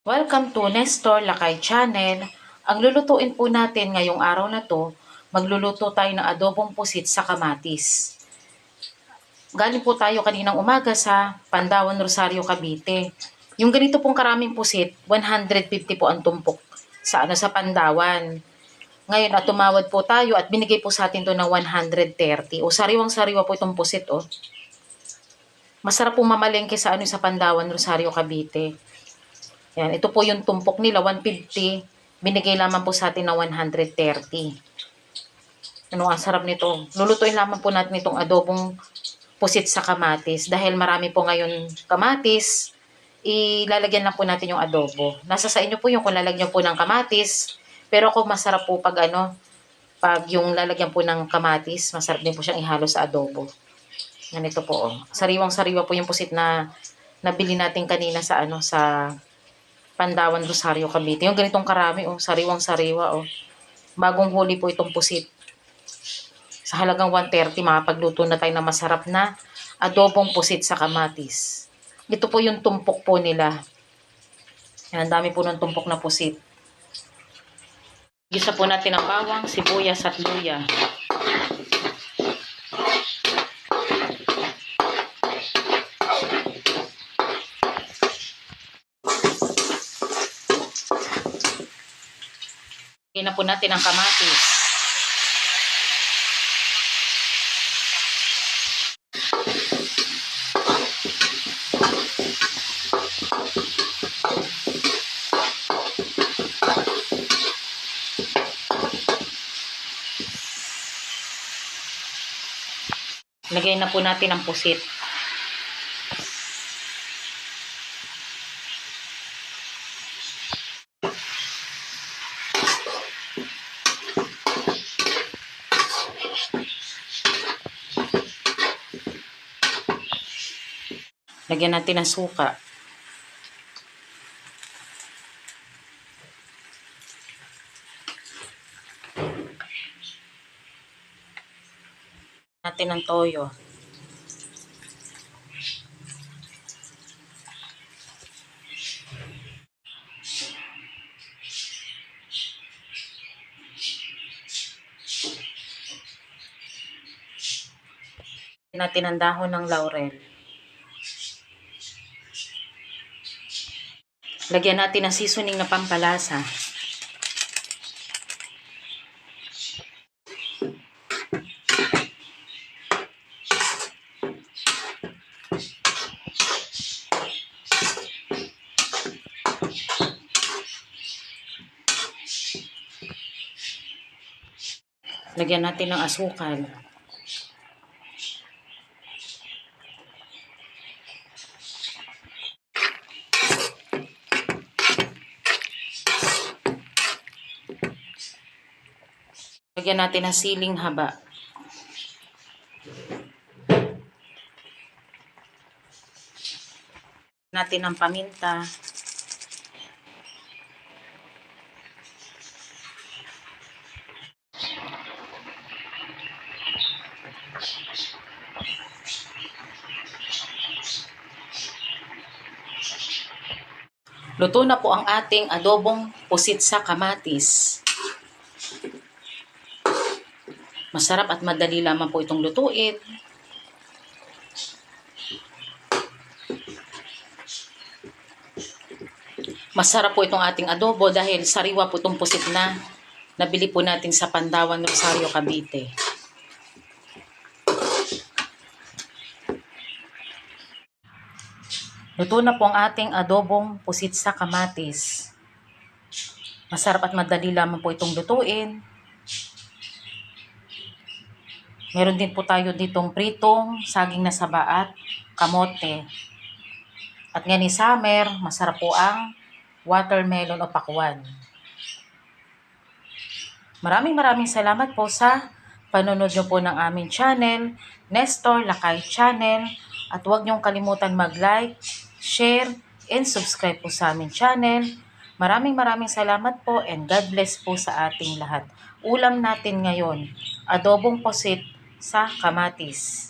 Welcome to Nestor Lakay Channel. Ang lulutuin po natin ngayong araw na to, magluluto tayo ng adobong pusit sa kamatis. Galing po tayo kaninang umaga sa Pandawan Rosario, Cavite. Yung ganito pong karaming pusit, 150 po ang tumpok sa ano sa Pandawan. Ngayon at tumawad po tayo at binigay po sa atin to ng 130. O sariwang-sariwa po itong pusit oh. Masarap pong mamalengke sa ano sa Pandawan Rosario, Cavite. Yan, ito po yung tumpok nila, 150. Binigay lamang po sa atin ng 130. Ano, ang sarap nito. Lulutuin lamang po natin itong adobong pusit sa kamatis. Dahil marami po ngayon kamatis, ilalagyan lang po natin yung adobo. Nasa sa inyo po yung kung lalagyan po ng kamatis. Pero ako masarap po pag ano, pag yung lalagyan po ng kamatis, masarap din po siyang ihalo sa adobo. Ganito po, oh. Sariwang-sariwa po yung pusit na nabili natin kanina sa ano, sa Pandawan Rosario Cavite. Yung ganitong karami, oh, sariwang-sariwa, oh. Bagong huli po itong pusit. Sa halagang 130, makapagluto na tayo na masarap na adobong pusit sa kamatis. Ito po yung tumpok po nila. Yan, ang dami po ng tumpok na pusit. Gisa po natin ang bawang, sibuyas at luya. Lagyan na po natin ang kamatis. Lagay na po natin ang pusit. Lagyan natin ng suka. natin ng toyo. natin ang dahon ng laurel. Lagyan natin ng seasoning na pampalasa. Lagyan natin ng asukal. Lagyan natin ng siling haba. Natin ng paminta. Luto na po ang ating adobong pusit sa kamatis. Masarap at madali lamang po itong lutuin. Masarap po itong ating adobo dahil sariwa po itong pusit na nabili po natin sa Pandawan Rosario, Cavite. Luto na po ang ating adobong pusit sa kamatis. Masarap at madali lamang po itong lutuin. Meron din po tayo ditong pritong, saging na saba at kamote. At nga ni summer, masarap po ang watermelon o pakwan. Maraming maraming salamat po sa panonood nyo po ng aming channel, Nestor Lakay Channel. At huwag niyong kalimutan mag-like, share, and subscribe po sa aming channel. Maraming maraming salamat po and God bless po sa ating lahat. Ulam natin ngayon, adobong posit sa kamatis.